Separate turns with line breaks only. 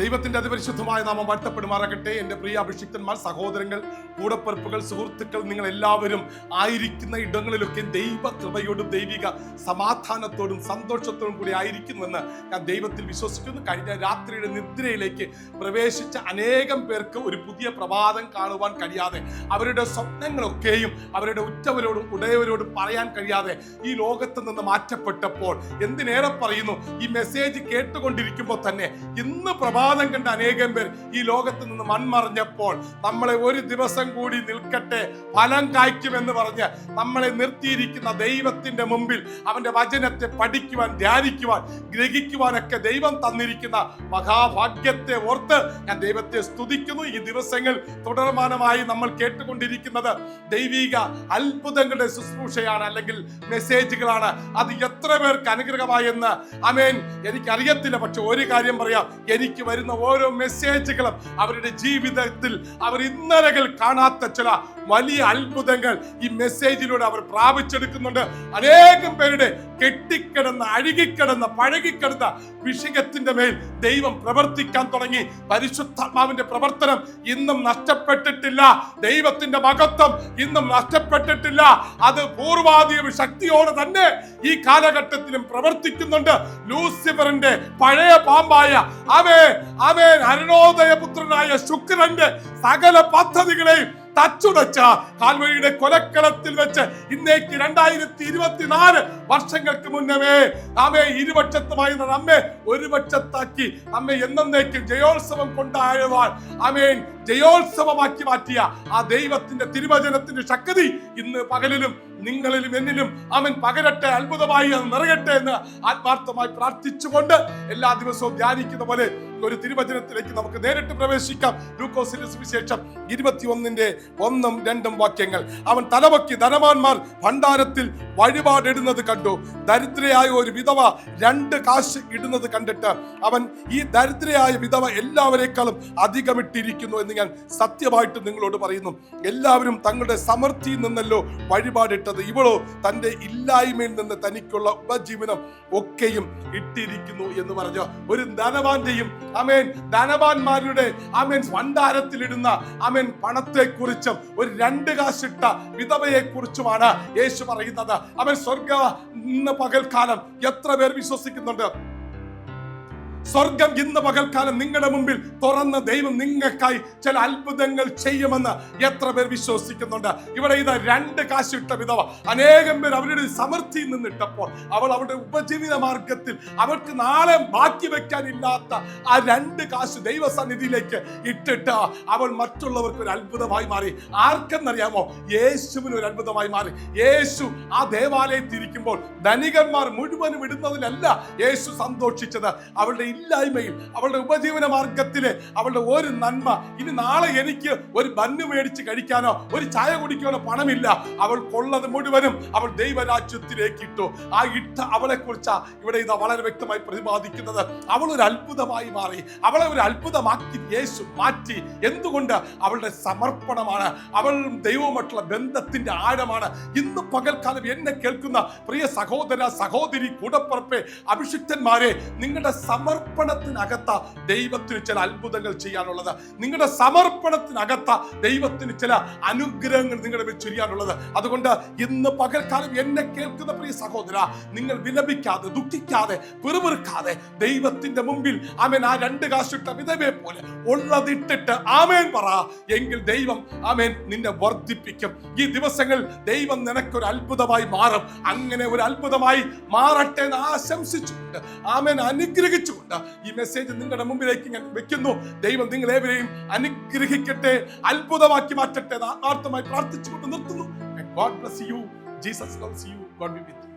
ദൈവത്തിന്റെ അതിപരിശുദ്ധമായ നാമം വാഴ്ത്തപ്പെടുമാറാകട്ടെ. എന്റെ പ്രിയ അഭിഷിക്തന്മാർ സഹോദരങ്ങൾ കൂടപ്പിറപ്പുകൾ സുഹൃത്തുക്കൾ നിങ്ങൾ എല്ലാവരും ആയിരിക്കുന്ന ഇടങ്ങളിലൊക്കെ ദൈവ കൃപയോടും ദൈവിക സമാധാനത്തോടും സന്തോഷത്തോടും കൂടി ആയിരിക്കുന്നുവെന്ന് ഞാൻ ദൈവത്തിൽ വിശ്വസിക്കുന്നു. കഴിഞ്ഞ രാത്രിയുടെ നിദ്രയിലേക്ക് പ്രവേശിച്ച അനേകം പേർക്ക് ഒരു പുതിയ പ്രഭാതം കാണുവാൻ കഴിയാതെ അവരുടെ സ്വപ്നങ്ങളൊക്കെയും അവരുടെ ഉറ്റവരോടും ഉടയവരോടും പറയാൻ കഴിയാതെ ഈ ലോകത്ത് നിന്ന് മാറ്റപ്പെട്ടപ്പോൾ എന്തിനേറെ പറയുന്നു? ഈ മെസ്സേജ് കേട്ടുകൊണ്ടിരിക്കുമ്പോൾ തന്നെ ഇന്ന് പ്രഭാതം കണ്ട അനേകം പേർ ഈ ലോകത്ത് നിന്ന് മൺമറിഞ്ഞപ്പോൾ നമ്മളെ ഒരു ദിവസം കൂടി നിൽക്കട്ടെ ഫലം കായ്ക്കുമെന്ന് പറഞ്ഞ് നമ്മളെ നിർത്തിയിരിക്കുന്ന ദൈവത്തിന്റെ മുമ്പിൽ അവന്റെ വചനത്തെ പഠിക്കുവാൻ ധ്യാനിക്കുവാൻ ഗ്രഹിക്കുവാനൊക്കെ ദൈവം തന്നിരിക്കുന്ന മഹാഭാഗ്യത്തെ ഓർത്ത് ഞാൻ ദൈവത്തെ സ്തുതിക്കുന്നു. ഈ ദിവസങ്ങൾ തുടർമാനമായി നമ്മൾ കേട്ടുകൊണ്ടിരിക്കുന്നത് ദൈവിക അത്ഭുതങ്ങളുടെ ശുശ്രൂഷയാണ് അല്ലെങ്കിൽ മെസ്സേജുകളാണ്. അത് എത്ര പേർക്ക് അനുഗ്രഹമായെന്ന് അമേൻ എനിക്കറിയത്തില്ല. പക്ഷെ ഒരു കാര്യം പറയാം എനിക്ക് വരുന്ന ഓരോ മെസ്സേജുകളും അവരുടെ ജീവിതത്തിൽ അവർ ഇന്നലകൾ കാണാത്ത ചില വലിയ അത്ഭുതങ്ങൾ ഈ മെസ്സേജിലൂടെ അവർ പ്രാപിച്ചെടുക്കുന്നുണ്ട്. അനേകം പേരുടെ കെട്ടിക്കിടന്ന അഴുകിക്കിടന്ന പഴകിക്കിടന്ന വിഷയത്തിന്റെ മേൽ ദൈവം പ്രവർത്തിക്കാൻ തുടങ്ങി. പരിശുദ്ധാത്മാവിന്റെ പ്രവർത്തനം ഇന്നും നഷ്ടപ്പെട്ടിട്ടില്ല. ദൈവത്തിന്റെ മഹത്വം ഇന്നും നഷ്ടപ്പെട്ടിട്ടില്ല. അത് പൂർവാധിക ശക്തിയോടെ തന്നെ ഈ കാലഘട്ടത്തിലും പ്രവർത്തിക്കുന്നുണ്ട്. ലൂസിഫറിന്റെ പഴയ പാമ്പായ അവേ അവേ അരുണോദയ പുത്രനായ ശുക്രന്റെ സകല പദ്ധതികളെയും തച്ചുടച്ച കാൽവഴിയുടെ കൊലക്കളത്തിൽ വെച്ച് ഇന്നേക്ക് രണ്ടായിരത്തി ഇരുപത്തിനാല് വർഷങ്ങൾക്ക് മുന്നമേ നമ്മെ ഇരുപക്ഷത്തുമായി നമ്മെ ഒരുപക്ഷത്താക്കി നമ്മെ എന്നേക്കും ജയോത്സവം കൊണ്ടാഴുവാൻ അമേൻ ജയോത്സവമാക്കി മാറ്റിയ ആ ദൈവത്തിന്റെ തിരുവചനത്തിന്റെ ശക്തി ഇന്ന് പകലിലും നിങ്ങളിലും എന്നിലും അവൻ പകരട്ടെ അത്ഭുതമായി അത് നിറയട്ടെ എന്ന് ആത്മാർത്ഥമായി പ്രാർത്ഥിച്ചുകൊണ്ട് എല്ലാ ദിവസവും ധ്യാനിക്കുന്ന പോലെ ഒരു തിരുവചനത്തിലേക്ക് നമുക്ക് നേരിട്ട് പ്രവേശിക്കാം. ലൂക്കോസിന്റെ സുവിശേഷം ഇരുപത്തി ഒന്നിന്റെ ഒന്നും രണ്ടും വാക്യങ്ങൾ. അവൻ തലവക്കി ധനവാന്മാർ ഭണ്ഡാരത്തിൽ വഴിപാടിടുന്നത് കണ്ടു. ദരിദ്രയായ ഒരു വിധവ രണ്ട് കാശ് ഇടുന്നത് കണ്ടിട്ട് അവൻ ഈ ദരിദ്രയായ വിധവ എല്ലാവരേക്കാളും അധികമിട്ടിരിക്കുന്നു എന്ന് ഞാൻ സത്യമായിട്ട് നിങ്ങളോട് പറയുന്നു. എല്ലാവരും തങ്ങളുടെ സമൃദ്ധിയിൽ നിന്നല്ലോ വഴിപാടിട്ടത്. ഇവളോ തന്റെ ഇല്ലായ്മയിൽ നിന്ന് തനിക്കുള്ള ഉപജീവനം ഒക്കെയും ഇട്ടിരിക്കുന്നു എന്ന് പറഞ്ഞു. ഒരു ധനവാന്റെയും അമേൻ ധനവാന്മാരുടെ അമേൻ ഭണ്ഡാരത്തിലിടുന്ന അമേൻ പണത്തെ കുറിച്ചും ഒരു രണ്ട് കാശിട്ട വിധവയെ കുറിച്ചുമാണ് യേശു പറയുന്നത്. അവൻ സ്വർഗ ഇന്ന് പകൽക്കാലം എത്ര പേർ വിശ്വസിക്കുന്നുണ്ട്? സ്വർഗം ഇന്ന് പകൽക്കാലം നിങ്ങളുടെ മുമ്പിൽ തുറന്ന ദൈവം നിങ്ങൾക്കായി ചില അത്ഭുതങ്ങൾ ചെയ്യുമെന്ന് എത്ര പേർ വിശ്വസിക്കുന്നുണ്ട്. ഇവിടെ ഇത് രണ്ട് ഇട്ട വിധവ. അനേകം പേർ അവരുടെ സമൃദ്ധിയിൽ നിന്നിട്ടപ്പോൾ അവൾ അവരുടെ ഉപജീവിത മാർഗത്തിൽ അവർക്ക് നാളെ ബാക്കി വെക്കാനില്ലാത്ത ആ രണ്ട് കാശ് ദൈവസന്നിധിയിലേക്ക് ഇട്ടിട്ട് അവൾ മറ്റുള്ളവർക്ക് ഒരു അത്ഭുതമായി മാറി. ആർക്കെന്നറിയാമോ? യേശുവിന് ഒരു അത്ഭുതമായി മാറി. യേശു ആ ദേവാലയത്തിൽ ഇരിക്കുമ്പോൾ ധനികന്മാർ മുഴുവനും ഇടുന്നതിലല്ല യേശു സന്തോഷിച്ചത്. അവളുടെ ഇല്ലായ്മയിൽ അവളുടെ ഉപജീവന മാർഗത്തിൽ അവളുടെ ഒരു നന്മ. ഇനി നാളെ എനിക്ക് ഒരു ബന്ന് മേടിച്ച് കഴിക്കാനോ ഒരു ചായ കുടിക്കാനോ പണമില്ല. അവൾ കൊള്ളത് മുഴുവനും അവൾ ദൈവരാജ്യത്തിലേക്ക് ഇട്ടു. ആ ഇട്ട അവളെ കുറിച്ചാ ഇവിടെ ഇതാ വളരെ വ്യക്തമായി പ്രതിപാദിക്കുന്നത്. അവൾ ഒരു അത്ഭുതമായി മാറി. അവളെ ഒരു അത്ഭുതമാക്കി യേശു മാറ്റി. എന്തുകൊണ്ട്? അവളുടെ സമർപ്പണമാണ്. അവൾ ദൈവവുമായിട്ടുള്ള ബന്ധത്തിന്റെ ആഴമാണ്. ഇന്ന് പകൽക്കാലം എന്നെ കേൾക്കുന്ന പ്രിയ സഹോദര സഹോദരി കൂടപ്പുറപ്പെ അഭിഷിക്തന്മാരെ നിങ്ങളുടെ സമർപ്പണത്തിനകത്ത ദൈവത്തിന് ചില അത്ഭുതങ്ങൾ ചെയ്യാനുള്ളത്. നിങ്ങളുടെ സമർപ്പണത്തിനകത്ത ദൈവത്തിന് ചില അനുഗ്രഹങ്ങൾ നിങ്ങളുടെ മേൽ ചൊരിയാനുള്ളത്. അതുകൊണ്ട് ഇന്ന് പകൽക്കാലം എന്നെ കേൾക്കുന്ന പ്രിയ സഹോദര നിങ്ങൾ വിലപിക്കാതെ ദുഃഖിക്കാതെ പിറുപിറുക്കാതെ ദൈവത്തിന്റെ മുമ്പിൽ ആമേൻ ആ രണ്ട് കാശിട്ട വിധവയെ പോലെ ഉള്ളതിട്ടിട്ട് ആമേൻ പറ. എങ്കിൽ ദൈവം ആമേൻ നിന്നെ വർദ്ധിപ്പിക്കും. ഈ ദിവസങ്ങൾ ദൈവം നിനക്കൊരു അത്ഭുതമായി മാറും. അങ്ങനെ ഒരു അത്ഭുതമായി മാറട്ടെ എന്ന് ആശംസിച്ചുകൊണ്ട് ആമേൻ അനുഗ്രഹിച്ചുകൊണ്ട് ഈ മെസ്സേജ് നിങ്ങളുടെ മുമ്പിലേക്ക് ഞാൻ വെക്കുന്നു. ദൈവം നിങ്ങളേവരെയും അനുഗ്രഹിക്കട്ടെ അത്ഭുതമാക്കി മാറ്റട്ടെ ആത്മാർത്ഥമായി പ്രാർത്ഥിച്ചുകൊണ്ട് നിർത്തുന്നു. God bless you Jesus loves you God be with